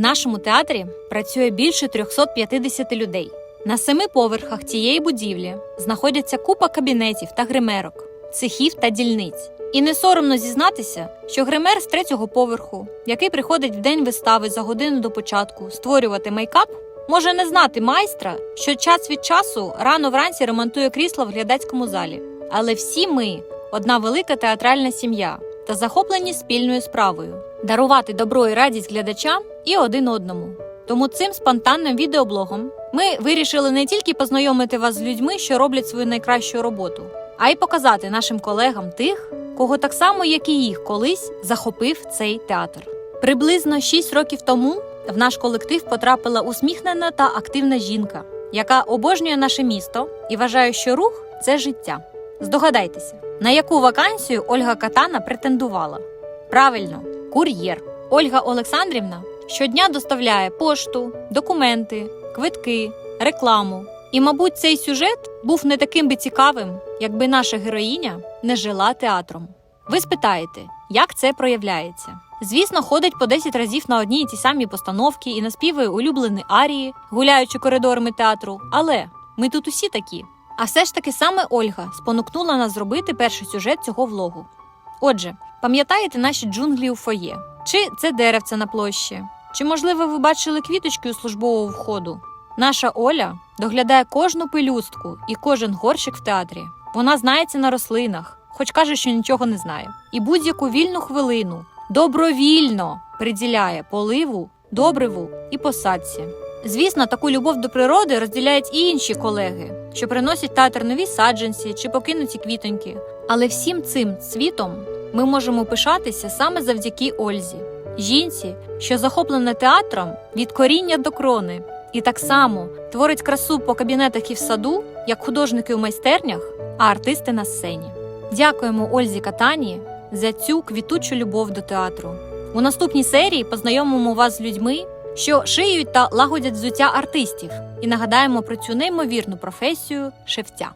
В нашому театрі працює більше 350 людей. На семи поверхах цієї будівлі знаходяться купа кабінетів та гримерок, цехів та дільниць. І не соромно зізнатися, що гример з третього поверху, який приходить в день вистави за годину до початку створювати мейкап, може не знати майстра, що час від часу рано вранці ремонтує крісло в глядацькому залі. Але всі ми одна велика театральна сім'я та захоплені спільною справою дарувати добро і радість глядачам і один одному. Тому цим спонтанним відеоблогом ми вирішили не тільки познайомити вас з людьми, що роблять свою найкращу роботу, а й показати нашим колегам тих, кого так само, як і їх, колись захопив цей театр. Приблизно 6 років тому в наш колектив потрапила усміхнена та активна жінка, яка обожнює наше місто і вважає, що рух це життя. Здогадайтеся, на яку вакансію Ольга Катана претендувала? Правильно, кур'єр. Ольга Олександрівна щодня доставляє пошту, документи, квитки, рекламу. І, мабуть, цей сюжет був не таким би цікавим, якби наша героїня не жила театром. Ви спитаєте, як це проявляється? Звісно, ходить по 10 разів на одні й ті самі постановки і наспівує улюблені арії, гуляючи коридорами театру. Але ми тут усі такі. А все ж таки саме Ольга спонукнула нас зробити перший сюжет цього влогу. Отже, пам'ятаєте наші джунглі у фоє? Чи це деревце на площі? Чи, можливо, ви бачили квіточки у службового входу? Наша Оля доглядає кожну пелюстку і кожен горщик в театрі. Вона знається на рослинах, хоч каже, що нічого не знає. І будь-яку вільну хвилину добровільно приділяє поливу, добриву і посадці. Звісно, таку любов до природи розділяють і інші колеги, що приносять театр нові саджанці чи покинуті квітоньки. Але всім цим світом ми можемо пишатися саме завдяки Ользі, жінці, що захоплена театром від коріння до крони, і так само творить красу по кабінетах і в саду, як художники у майстернях, а артисти на сцені. Дякуємо Ользі Катані за цю квітучу любов до театру. У наступній серії познайомимо вас з людьми, що шиють та лагодять взуття артистів, і нагадаємо про цю неймовірну професію шевця.